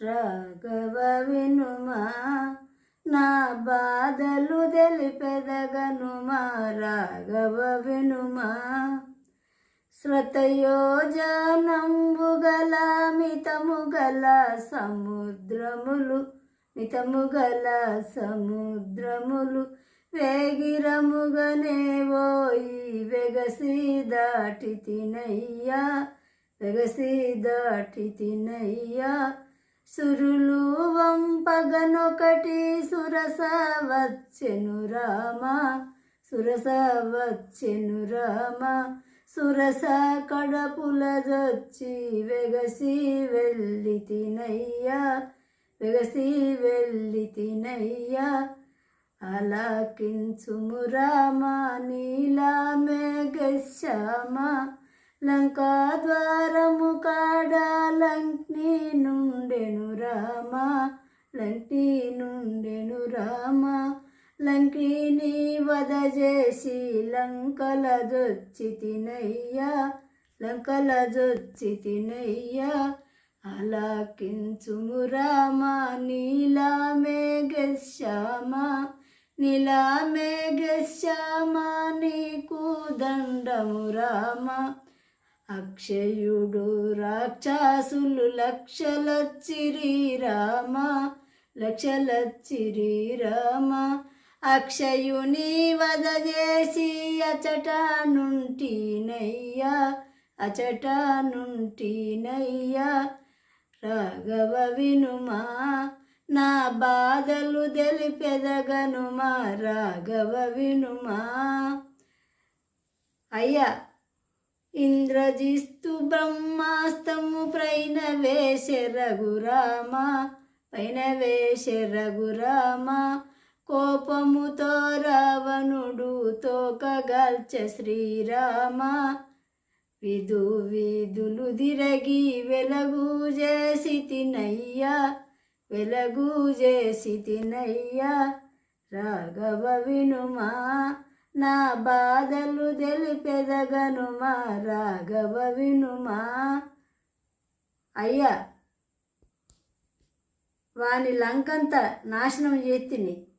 రాఘవ వినుమా నా బాధలు తెలిపెదగనుమా రాఘవ వినుమా శ్రతయోజనంబుగల మితముగల సముద్రములు మితముగల సముద్రములు వేగిరముగనే ఓయి వెగసి దాటి తినయ్యా వెగసి దాటి తినయ్యా. సురులు వంపగనొకటి సురస వచ్చెను రామా సురస వచ్చెను రామా. సురస కడపులదొచ్చి వెగసి వెళ్ళి తినయ్యా వెగసి వెళ్ళి తినయ్యా. అలకించుము రామ నీలా మేఘశ్యామా లంకా ద్వారము కాడ లంక్ని నుండెను రామా లంకి నుండెను రామా. లంకిని వద చేసి లంకల జొచ్చి తినయ్యా లంకల జొచ్చి తినయ్యా. అలకించుము రామా నీలా మేఘశ్యామా నీలా మేఘశ్యామా నీకు దండము రామా. అక్షయుడు రాక్షసులు లక్షలచ్చిరి రామ లక్షలచ్చిరి రామ. అక్షయుని వద చేసి అచట నుంటినయ్యా అచట నుంటినయ్యా రాఘవ వినుమా నా బాధలు తెలిపెదగనుమా? రాఘవ వినుమా. అయ్యా ఇంద్రజిస్తు బ్రహ్మాస్తము పైన వేసే రఘురామ పైన వేసే రఘురామ కోపముతో రావణుడు తోకగాల్చె శ్రీరామ. విధు వీధులు తిరగి వెలగు చేసి తినయ్యా వెలగు చేసి తినయ్యా రాఘవ వినుమా. నా బాధలు తెలిపెదగనుమా రాఘవ వినుమా. అయ్యా వాని లంకంతా నాశనం చేతిని.